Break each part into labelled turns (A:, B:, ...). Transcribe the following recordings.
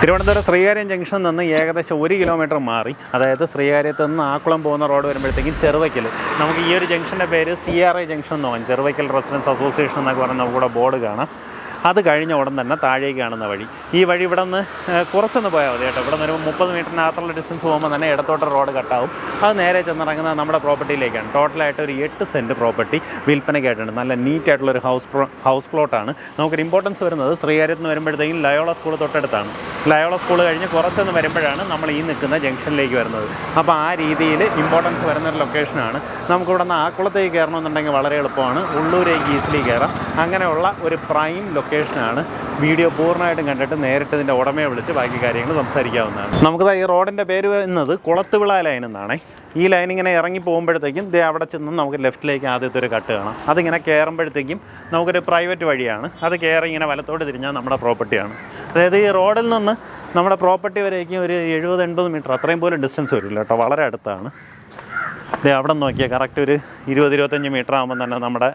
A: തിരുവനന്തപുരം ശ്രീകാര്യം ജംഗ്ഷനിൽ നിന്ന് ഏകദേശം ഒരു കിലോമീറ്റർ മാറി. അതായത് ശ്രീകാര്യത്ത് നിന്ന് ആക്കുളം പോകുന്ന റോഡ് വരുമ്പോഴത്തേക്കും ചെറുവയ്ക്കൽ. നമുക്ക് ഈ ഒരു ജംഗ്ഷന്റെ പേര് സി ആർ ഐ ജംഗ്ഷൻ എന്ന് പറയും. ചെറുവയ്ക്കൽ റെസിഡൻസ് അസോസിയേഷൻ എന്നൊക്കെ പറഞ്ഞ് നമുക്കിവിടെ ബോർഡ് കാണാം. അത് കഴിഞ്ഞ ഉടൻ തന്നെ താഴേക്ക് കാണുന്ന വഴി. ഈ വഴി ഇവിടെ നിന്ന് കുറച്ചൊന്ന് പോയാൽ മതി കേട്ടോ. ഇവിടെ നിന്ന് ഒരു മുപ്പത് മീറ്ററിനകത്തുള്ള ഡിസ്റ്റൻസ് പോകുമ്പോൾ തന്നെ ഇടത്തോട്ട് റോഡ് കട്ടാവും അത് നേരെ ചെന്നിറങ്ങുന്നത് നമ്മുടെ പ്രോപ്പർട്ടിയിലേക്കാണ് ടോട്ടലായിട്ട് ഒരു എട്ട് സെന്റ് പ്രോപ്പർട്ടി വിൽപ്പനയ്ക്കായിട്ടുണ്ട്. നല്ല നീറ്റ് ആയിട്ടുള്ള ഒരു ഹൗസ് ഹൗസ് പ്ലോട്ടാണ് നമുക്കൊരു ഇമ്പോർട്ടൻസ് വരുന്നത് ശ്രീകാര്യത്ത് നിന്ന് വരുമ്പോഴത്തേക്കും ലയോള സ്കൂൾ തൊട്ടടുത്താണ്. ലയോള സ്കൂൾ കഴിഞ്ഞ് കുറച്ചൊന്ന് വരുമ്പോഴാണ് നമ്മൾ ഈ നിൽക്കുന്ന ജംഗ്ഷനിലേക്ക് വരുന്നത്. അപ്പോൾ ആ രീതിയിൽ ഇമ്പോർട്ടൻസ് വരുന്ന ഒരു ലൊക്കേഷനാണ് നമുക്കിവിടെ നിന്ന് ആക്കുളത്തേക്ക് കയറണമെന്നുണ്ടെങ്കിൽ വളരെ എളുപ്പമാണ്. ഉള്ളൂരേക്ക് ഈസിലി കയറാം. അങ്ങനെയുള്ള ഒരു പ്രൈം ലൊക്കേഷനാണ് വീഡിയോ പൂർണമായിട്ടും കണ്ടിട്ട് നേരിട്ട് ഇതിന്റെ ഉടമയെ വിളിച്ച് ബാക്കി കാര്യങ്ങൾ സംസാരിക്കാവുന്നതാണ്. നമുക്ക് ഈ റോഡിന്റെ പേര് വരുന്നത് കുളത്തുവിള ലൈൻ എന്നാണ്. ഈ ലൈൻ ഇങ്ങനെ ഇറങ്ങി പോകുമ്പോഴത്തേക്കും ദേ അവിടെ ചെന്ന് നമുക്ക് ലെഫ്റ്റിലേക്ക് ആദ്യത്തെ ഒരു കട്ട് കാണാം. അതിങ്ങനെ കയറുമ്പോഴത്തേക്കും നമുക്കൊരു പ്രൈവറ്റ് വഴിയാണ്. അത് കയറി ഇങ്ങനെ വലത്തോട്ട് തിരിഞ്ഞാൽ നമ്മുടെ പ്രോപ്പർട്ടിയാണ് അതായത് ഈ റോഡിൽ നിന്ന് നമ്മുടെ പ്രോപ്പർട്ടി വരേക്കും ഒരു എഴുപത് എൺപത് മീറ്റർ അത്രയും പോലും ഡിസ്റ്റൻസ് വരില്ല കേട്ടോ. വളരെ അടുത്താണ്. അവിടെ നോക്കിയാൽ കറക്റ്റ് ഒരു ഇരുപത് ഇരുപത്തഞ്ച് മീറ്റർ ആകുമ്പോൾ തന്നെ നമ്മുടെ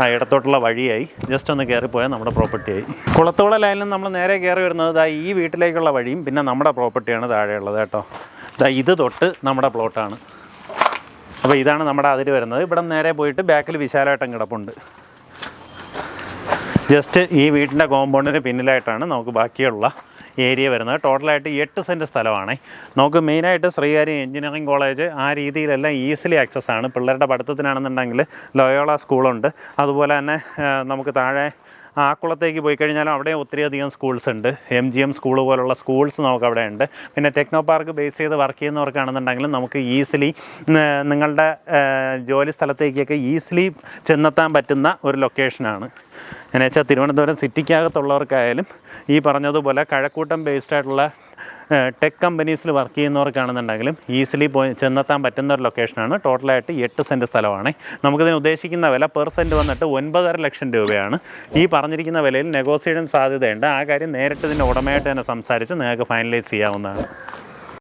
A: ആ ഇടത്തോട്ടുള്ള വഴിയായി. ജസ്റ്റ് ഒന്ന് കയറിപ്പോയാൽ നമ്മുടെ പ്രോപ്പർട്ടിയായി കുളത്തോള ലൈനിൽ നമ്മൾ നേരെ കയറി വരുന്നത് ദാ ഈ വീട്ടിലേക്കുള്ള വഴിയും പിന്നെ നമ്മുടെ പ്രോപ്പർട്ടിയാണ് താഴെയുള്ളത് കേട്ടോ. ദാ ഇത് തൊട്ട് നമ്മുടെ പ്ലോട്ടാണ് അപ്പോൾ ഇതാണ് നമ്മുടെ അതിര് വരുന്നത്. ഇവിടെ നേരെ പോയിട്ട് ബാക്കിൽ വിശാലമായിട്ടും കിടപ്പുണ്ട്. ജസ്റ്റ് ഈ വീട്ടിന്റെ കോമ്പൗണ്ടിന് പിന്നിലായിട്ടാണ് നമുക്ക് ബാക്കിയുള്ള ഏരിയ വരുന്നത്. ടോട്ടലായിട്ട് എട്ട് സെന്റ് സ്ഥലമാണ്. നമുക്ക് മെയിനായിട്ട് ശ്രീകാര്യം എഞ്ചിനീയറിംഗ് കോളേജ് ആ രീതിയിലെല്ലാം ഈസിലി ആക്സസ് ആണ്. പിള്ളേരുടെ പഠിത്തത്തിനാണെന്നുണ്ടെങ്കിൽ ലോയോള സ്കൂളുണ്ട് അതുപോലെ തന്നെ നമുക്ക് താഴെ ആക്കുളത്തേക്ക് പോയി കഴിഞ്ഞാലും അവിടെ ഒത്തിരിയധികം സ്കൂൾസ് ഉണ്ട്. എം ജി എം സ്കൂൾ പോലുള്ള സ്കൂൾസ് നമുക്ക് അവിടെ ഉണ്ട്. പിന്നെ ടെക്നോ പാർക്ക് ബേസ് ചെയ്ത് വർക്ക് ചെയ്യുന്നവർക്കാണെന്നുണ്ടെങ്കിലും നമുക്ക് ഈസിലി നിങ്ങളുടെ ജോലി സ്ഥലത്തേക്കൊക്കെ ഈസിലി ചെന്നെത്താൻ പറ്റുന്ന ഒരു ലൊക്കേഷനാണ് എന്നുവെച്ചാൽ തിരുവനന്തപുരം സിറ്റിക്കകത്തുള്ളവർക്കായാലും ഈ പറഞ്ഞതുപോലെ കഴക്കൂട്ടം ബേസ്ഡ് ആയിട്ടുള്ള ടെക് കമ്പനീസിൽ വർക്ക് ചെയ്യുന്നവർക്കാണെന്നുണ്ടെങ്കിലും ഈസിലി പോയി ചെന്നെത്താൻ പറ്റുന്ന ഒരു ലൊക്കേഷനാണ് ടോട്ടലായിട്ട് എട്ട് സെന്റ് സ്ഥലമാണ്. നമുക്കിതിന് ഉദ്ദേശിക്കുന്ന വില പെർ സെന്റ് വന്നിട്ട് ഒൻപതര ലക്ഷം രൂപയാണ്. ഈ പറഞ്ഞിരിക്കുന്ന വിലയിൽ നെഗോസിയേഷൻ സാധ്യതയുണ്ട്. ആ കാര്യം നേരിട്ട് ഇതിന്റെ ഉടമയായിട്ട് തന്നെ സംസാരിച്ച് നിങ്ങൾക്ക് ഫൈനലൈസ് ചെയ്യാവുന്നതാണ്.